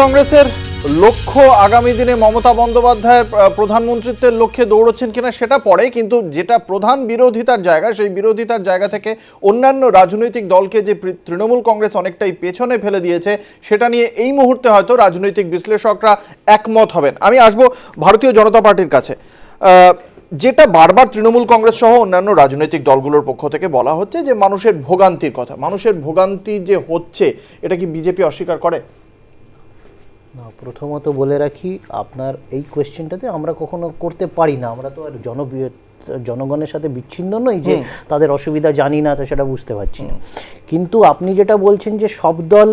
কংগ্রেসের লক্ষ্য আগামী দিনে মমতা বন্দ্যোপাধ্যায় প্রধানমন্ত্রিত্বের লক্ষ্যে দৌড়চ্ছেন কিনা সেটা পরে, কিন্তু যেটা প্রধান বিরোধিতার জায়গা, সেই বিরোধিতার জায়গা থেকে অন্যান্য রাজনৈতিক দলকে যে তৃণমূল কংগ্রেস অনেকটাই পেছনে ফেলে দিয়েছে, সেটা নিয়ে এই মুহূর্তে হয়তো রাজনৈতিক বিশ্লেষকরা একমত হবেন। আমি আসব ভারতীয় জনতা পার্টির কাছে। যেটা বারবার তৃণমূল কংগ্রেস সহ অন্যান্য রাজনৈতিক দলগুলোর পক্ষ থেকে বলা হচ্ছে যে মানুষের ভোগান্তির কথা। মানুষের ভোগান্তি যে হচ্ছে, এটা কি বিজেপি অস্বীকার করে? না, প্রথমত বলে রাখি, আপনার এই কোয়েশ্চেনটাতে আমরা কখনো করতে পারি না। আমরা তো আর জন জনগণের সাথে বিচ্ছিন্ন নই যে তাদের অসুবিধা জানি না তো সেটা বুঝতে পারছি না। কিন্তু আপনি যেটা বলছেন যে সব দল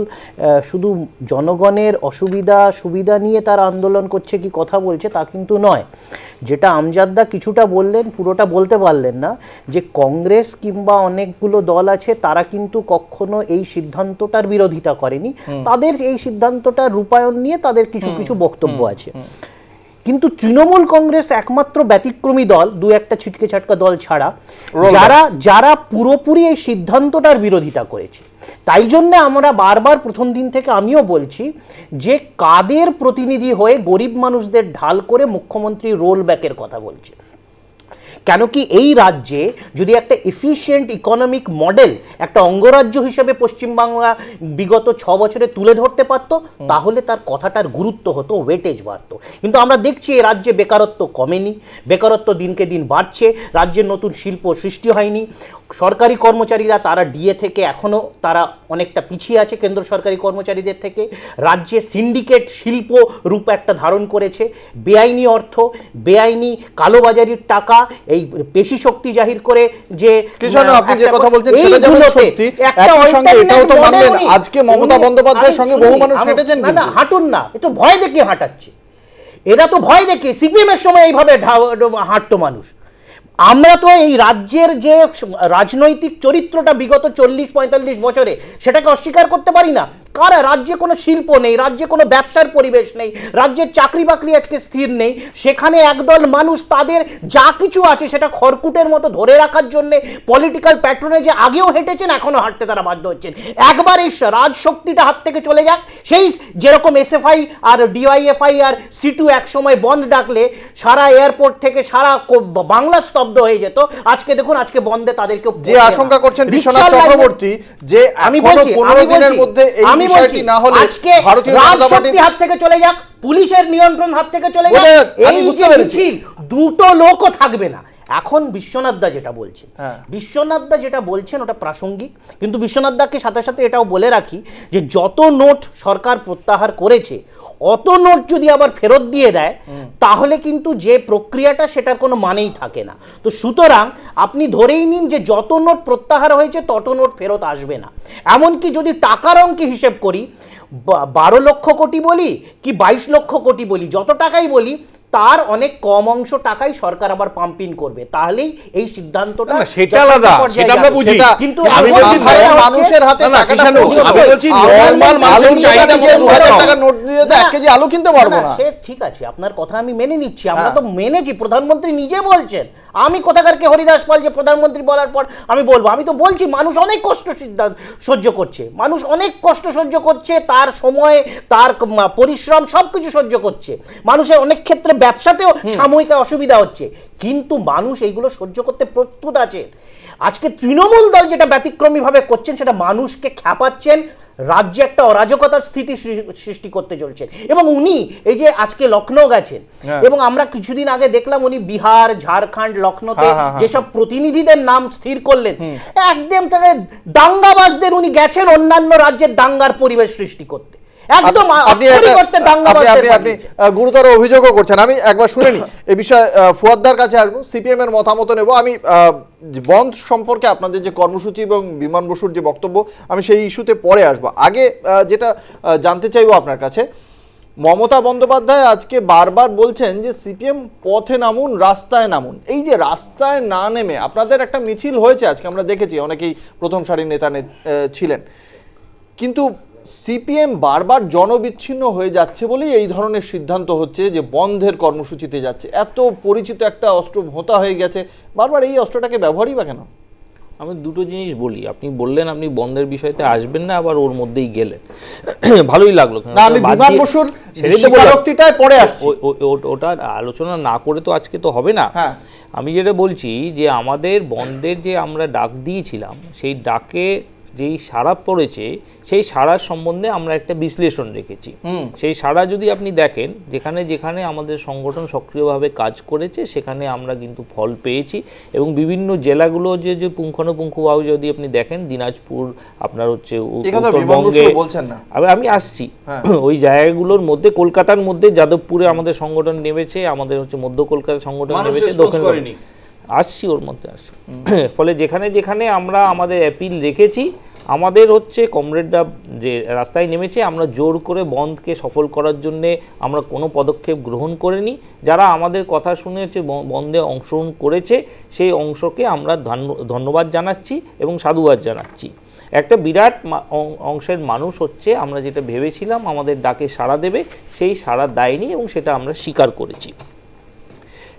শুধু জনগণের অসুবিধা সুবিধা নিয়ে তারা আন্দোলন করছে কি কথা বলছে তা কিন্তু নয়। যেটা আমজাদদা কিছুটা বললেন পুরোটা বলতে পারলেন না যে কংগ্রেস কিংবা অনেকগুলো দল আছে তারা কিন্তু কখনো এই সিদ্ধান্তটার বিরোধিতা করেনি। তাদের এই সিদ্ধান্তটার রূপায়ণ নিয়ে তাদের কিছু কিছু বক্তব্য আছে। কিন্তু তৃণমূল কংগ্রেস একমাত্র ব্যতিক্রমী দল দু একটা ছিটকে ছাটকা দল ছাড়া যারা যারা পুরোপুরি এই সিদ্ধান্তটার বিরোধিতা করেছে। তাই জন্য আমরা বারবার প্রথম দিন থেকে আমিও বলছি যে কাদের প্রতিনিধি হয়ে গরিব মানুষদের ঢাল করে মুখ্যমন্ত্রী রোল ব্যাকের কথা বলছে? কেন কি এই রাজ্যে যদি একটা এফিশিয়েন্ট ইকোনমিক মডেল একটা অঙ্গরাজ্য হিসেবে পশ্চিমবাংলা বিগত ছ বছরে তুলে ধরতে পারত তাহলে তার কথাটার গুরুত্ব হতো ওয়েটেজ বাড়ত। কিন্তু আমরা দেখছি এই রাজ্যে বেকারত্ব কমেনি বেকারত্ব দিনকে দিন বাড়ছে রাজ্যের নতুন শিল্প সৃষ্টি হয়নি। সরকারি কর্মচারীরা তারা ডিএ থেকে এখনও তারা অনেকটা পিছিয়ে আছে কেন্দ্র সরকারি কর্মচারীদের থেকে। রাজ্যে সিন্ডিকেট শিল্প রূপ একটা ধারণ করেছে। বেআইনি অর্থ বেআইনি কালোবাজারির টাকা এই পেশি শক্তি জাহির করে যে আপনি যে কথা বলছেন সেটা যেমন সত্যি সঙ্গে এটাও তো মানলেন। আজকে মমতা বন্দ্যোপাধ্যায়ের সঙ্গে বহু মানুষ হেঁটেছেন না না হাঁটুন না এ তো ভয় দেখিয়ে হাঁটাচ্ছে। এরা তো ভয় দেখে সিপিএম এর সময় এইভাবে হাঁটতো মানুষ। আমরা তো এই রাজ্যের যে রাজনৈতিক চরিত্রটা বিগত চল্লিশ পঁয়তাল্লিশ বছরে, সেটাকে অস্বীকার করতে পারি না। কারা? রাজ্যে কোনো শিল্প নেই রাজ্যে কোনো ব্যবসার পরিবেশ নেই রাজ্যের চাকরি বাকরি আজকে স্থির নেই। সেখানে একদল মানুষ তাদের যা কিছু আছে সেটা খড়কুটের মতো ধরে রাখার জন্য পলিটিক্যাল প্যাট্রনে যে আগেও হেঁটেছেন এখনও হাঁটতে তারা বাধ্য হচ্ছেন। একবার এই রাজশক্তিটা হাত থেকে চলে যাক। সেই যেরকম এসএফআই আর ডিওয়াইএফআই আর সিটু একসময় বন্ধ ডাকলে সারা এয়ারপোর্ট থেকে সারা কো- বাংলা স্তব্ধ হয়ে যেত। আজকে দেখুন আজকে বন্ধে তাদেরকে যে আশঙ্কা করছেন বিশ্বনাথ চক্রবর্তী যে আমি বলছি আমি দিনের বলছি, মধ্যে এই আমি বলছি, না হলে আজকে ভারতীয় জনতা পার্টি হাত থেকে চলে যাক পুলিশের নিয়ন্ত্রণ হাত থেকে চলে যাক এই যে। মিছিল দুটো লোকও থাকবে না এখন বিশ্বনাথ দা যেটা বলছেন হ্যাঁ। বিশ্বনাথ দা যেটা বলছেন ওটা প্রাসঙ্গিক কিন্তু বিশ্বনাথ দাকে সাথে সাথে এটাও বলে রাখি যে যত নোট সরকার প্রত্যাহার করেছে অত নোট যদি আবার ফেরত দিয়ে দেয় তাহলে কিন্তু যে প্রক্রিয়াটা সেটার কোনো মানেই থাকে না। তো সুতরাং আপনি ধরেই নিন যে যত নোট প্রত্যাহার হয়েছে তত নোট ফেরত আসবে না। এমনকি যদি টাকার অঙ্কে হিসেব করি বারো লক্ষ কোটি বলি কি বাইশ লক্ষ কোটি বলি যত টাকাই বলি তার অনেক কম অংশ টাকাই সরকার আবার পাম্প ইন করবে তাহলেই এই সিদ্ধান্তটা সেটা আলাদা, সেটা আমরা বুঝি। কিন্তু আমি বলছি মানুষের হাতে টাকাটা। আমি বলছি normal মানুষের চাহিদা করতে টাকার হবে। নোট দিয়ে তো এক কেজি আলু কিনতে পারব না সে ঠিক আছে আপনার কথা আমি মেনে নিচ্ছি আমরা। তো মেনেছি প্রধানমন্ত্রী নিজে বলছেন আমি কোথাকারকে হরিদাস পাল যে প্রধানমন্ত্রী বলার পর আমি বলব আমি তো বলছি মানুষ অনেক কষ্ট সিদ্ধান্ত সহ্য করছে মানুষ অনেক কষ্ট সহ্য করছে তার সময় তার পরিশ্রম সব কিছু সহ্য করছে মানুষের অনেক ক্ষেত্রে ব্যবসাতেও সাময়িক অসুবিধা হচ্ছে। কিন্তু মানুষ এইগুলো সহ্য করতে প্রস্তুত আছে। আজকে তৃণমূল দল যেটা ব্যতিক্রমীভাবে করছেন সেটা মানুষকে খ্যাপাচ্ছেন রাজ্যে একটা অরাজকতার স্থিতি সৃষ্টি করতে চলছেন। এবং উনি এই যে আজকে লখনৌ গেছেন হ্যাঁ। এবং আমরা কিছুদিন আগে দেখলাম উনি বিহার ঝাড়খণ্ড লখনৌতে হ্যাঁ, হ্যাঁ। যেসব প্রতিনিধিদের নাম স্থির করলেন একদম তাকে দাঙ্গাবাজদের উনি গেছেন অন্যান্য রাজ্যের দাঙ্গার পরিবেশ সৃষ্টি করতে। একদম আপনি- আপনি আপনি গুরুতর অভিযোগও করছেন। আমি একবার শুনে নি এই বিষয়ে ফুয়াদ্দার কাছে আসব সিপিএম এর মতামত নেব। আমি বন্ধ সম্পর্কে আপনাদের যে কর্মসূচি এবং বিমান বসুর যে বক্তব্য আমি সেই ইস্যুতে পরে আসব। আগে যেটা জানতে চাইব আপনার কাছে মমতা বন্দ্যোপাধ্যায় আজকে বারবার বলছেন যে সিপিএম পথে নামুন রাস্তায় নামুন। এই যে রাস্তায় না নেমে আপনাদের একটা মিছিল হয়েছে আজকে আমরা দেখেছি অনেকেই প্রথম সারির নেতা নে- ছিলেন। কিন্তু সিপিএম বারবার জনবিচ্ছিন্ন হয়ে যাচ্ছে বলেই এই ধরনের সিদ্ধান্ত হচ্ছে যে বন্ধের কর্মসূচিতে যাচ্ছে। এত পরিচিত একটা অস্ত্র ভোঁতা হয়ে গেছে। বারবার এই অস্ত্রটাকে ব্যবহারই বা কেন? আমি দুটো জিনিস বলি। আপনি বললেন আপনি বন্ধের বিষয়তে আসবেন না আবার ওর মধ্যেই গেলেন। ভালোই লাগল। না আমি বিমান বসুর সেটাই তো বললাম। স্বীকারোক্তিটায় পরে আসছি। ও- ও- ও- ওটা আলোচনা না করে তো আজকে তো হবে না। হ্যাঁ। আমি যেটা বলছি যে আমাদের বন্ধের যে আমরা ডাক দিয়েছিলাম সেই ডাকে যেই সাড়া পড়েছে সেই সাড়ার সম্বন্ধে আমরা একটা বিশ্লেষণ রেখেছি সেই সাড়া যদি আপনি দেখেন যেখানে যেখানে আমাদের সংগঠন সক্রিয়ভাবে কাজ করেছে সেখানে আমরা কিন্তু ফল পেয়েছি এবং বিভিন্ন জেলাগুলো যে যে পুঙ্খানুপুঙ্খভাবে যদি আপনি দেখেন দিনাজপুর আপনার হচ্ছে উত্তরবঙ্গে বলছেন না আমি আসছি হ্যাঁ। ওই জায়গাগুলোর মধ্যে কলকাতার মধ্যে যাদবপুরে আমাদের সংগঠন নেমেছে আমাদের হচ্ছে মধ্য কলকাতা সংগঠন নেমেছে দক্ষিণ। আসছি ওর মধ্যে আসছি। ফলে যেখানে যেখানে আমরা আমাদের অ্যাপিল রেখেছি আমাদের হচ্ছে কমরেডরা যে রাস্তায় নেমেছে আমরা জোর করে বন্ধকে সফল করার জন্যে আমরা কোনো পদক্ষেপ গ্রহণ করিনি। যারা আমাদের কথা শুনে হচ্ছে বন্ধে অংশগ্রহণ করেছে সেই অংশকে আমরা ধন্য- ধন্যবাদ জানাচ্ছি এবং সাধুবাদ জানাচ্ছি। একটা বিরাট অংশের মানুষ হচ্ছে আমরা যেটা ভেবেছিলাম আমাদের ডাকে সাড়া দেবে সেই সাড়া দেয়নি এবং সেটা আমরা স্বীকার করেছি।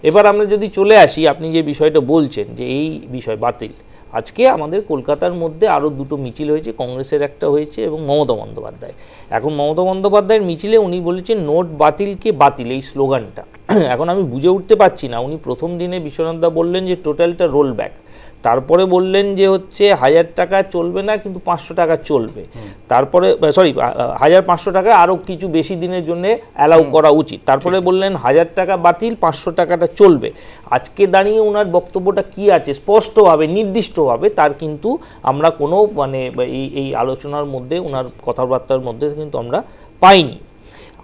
এবার আমরা যদি চলে আসি, আপনি যে বিষয়টা বলছেন যে এই বিষয় বাতিল, আজকে আমাদের কলকাতার মধ্যে আরও দুটো মিছিল হয়েছে, কংগ্রেসের একটা হয়েছে এবং মমতা বন্দ্যোপাধ্যায়। এখন মমতা বন্দ্যোপাধ্যায়ের মিছিলে উনি বলেছেন, নোট বাতিলকে বাতিল? এই স্লোগানটা। এখন আমি বুঝে উঠতে পারছি না, উনি প্রথম দিনে বিশ্বনাথদা বললেন যে, টোটালটা রোল ব্যাক। তারপরে বললেন যে হচ্ছে হাজার টাকা চলবে না কিন্তু পাঁচশো টাকা চলবে। তারপরে সরি হাজার পাঁচশো টাকা আরও কিছু বেশি দিনের জন্য অ্যালাউ করা উচিত। তারপরে বললেন হাজার টাকা বাতিল পাঁচশো টাকাটা চলবে। আজকে দাঁড়িয়ে ওনার বক্তব্যটা কি আছে? স্পষ্টভাবে নির্দিষ্টভাবে তার কিন্তু আমরা কোনো মানে এই এই আলোচনার মধ্যে ওনার কথাবার্তার মধ্যে কিন্তু আমরা পাইনি।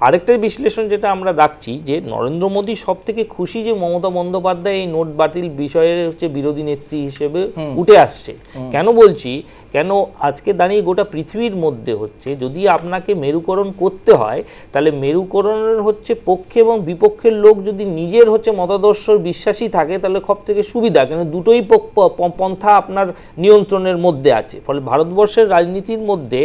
আরেকটা বিশ্লেষণ যেটা আমরা রাখছি যে নরেন্দ্র মোদী সব থেকে খুশি যে মমতা বন্দ্যোপাধ্যায় এই নোট বাতিল বিষয়ে হচ্ছে বিরোধী নেত্রী হিসেবে উঠে আসছে। কেন বলছি? কেন আজকে দাঁড়িয়ে গোটা পৃথিবীর মধ্যে হচ্ছে যদি আপনাকে মেরুকরণ করতে হয় তাহলে মেরুকরণের হচ্ছে পক্ষে এবং বিপক্ষের লোক যদি নিজের হচ্ছে মতাদর্শর বিশ্বাসী থাকে তাহলে সব থেকে সুবিধা। কেন দুটোই পন্থা আপনার নিয়ন্ত্রণের মধ্যে আছে। ফলে ভারতবর্ষের রাজনীতির মধ্যে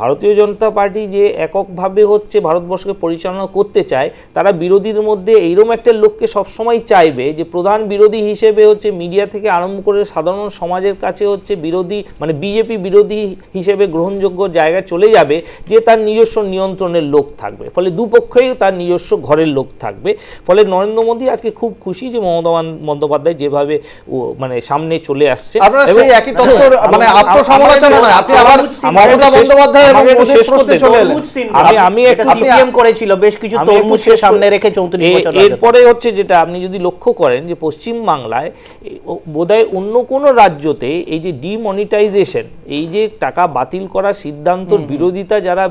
ভারতীয় জনতা পার্টি যে এককভাবে হচ্ছে ভারতবর্ষকে পরিচালনা করতে চায় তারা বিরোধীর মধ্যে এইরকম একটা লোককে সবসময় চাইবে যে প্রধান বিরোধী হিসেবে হচ্ছে মিডিয়া থেকে আরম্ভ করে সাধারণ সমাজের কাছে হচ্ছে বিরোধী মানে বিজেপি বিরোধী হিসেবে গ্রহণযোগ্য জায়গায় চলে যাবে যে তার নিজস্ব নিয়ন্ত্রণের লোক থাকবে। ফলে দুপক্ষেই তার নিজস্ব ঘরের লোক থাকবে। ফলে নরেন্দ্র মোদী আজকে খুব খুশি যে মমতা বন্দ্যোপাধ্যায় যেভাবে ও মানে সামনে চলে আসছে। আপনারা সেই একই তত্ত্বর মানে আত্মসমালোচনা নয় আপনি আবার মমতা বন্দ্যোপাধ্যায় এবং আমাকে একটু মোদীর শেষ প্রশ্নে চলে এলেন। আমি আমি এটা সিপিএম করেছিল বেশ কিছু তরমুজকে সামনে রেখে চৌত্রিশ এ- বছর এরপরে হচ্ছে যেটা আপনি যদি লক্ষ্য করেন যে পশ্চিম বাংলায় বোধহয় অন্য কোনো রাজ্যতে এই যে ডিমনিটাইজেশন এই যে টাকা বাতিল করার সিদ্ধান্তর বিরোধিতা যারা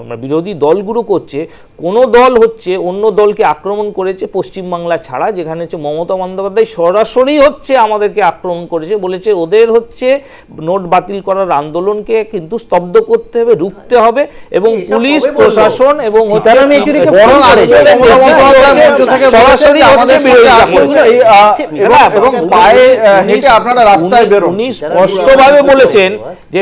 মানে বিরোধী দলগুলো করছে কোন দল হচ্ছে অন্য দলকে আক্রমণ করেছে পশ্চিম বাংলা ছাড়া যেখানে হচ্ছে মমতা বন্দ্যোপাধ্যায় সরাসরি হচ্ছে আমাদেরকে আক্রমণ করেছে বলেছে ওদের হচ্ছে নোট বাতিল করার আন্দোলনকে কিন্তু স্তব্ধ করতে হবে রুখতে হবে এবং পুলিশ প্রশাসন এবং সরাসরি উনি- পায়ে হেঁটে আপনারা রাস্তায় উনি- উনি স্পষ্টভাবে বলেছেন যে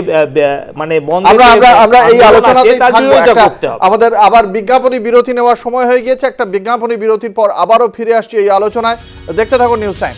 মানে আমরা আমরা আমরা এই আলোচনাতেই থাকব। বিরোধিতা একটা করতে হবে। আমাদের আবার বিজ্ঞাপনী বিরতি নেওয়ার সময় হয়ে গিয়েছে। একটা বিজ্ঞাপনী বিরতির পর আবারও ফিরে আসছি এই আলোচনায়। দেখতে থাকুন নিউজ টাইম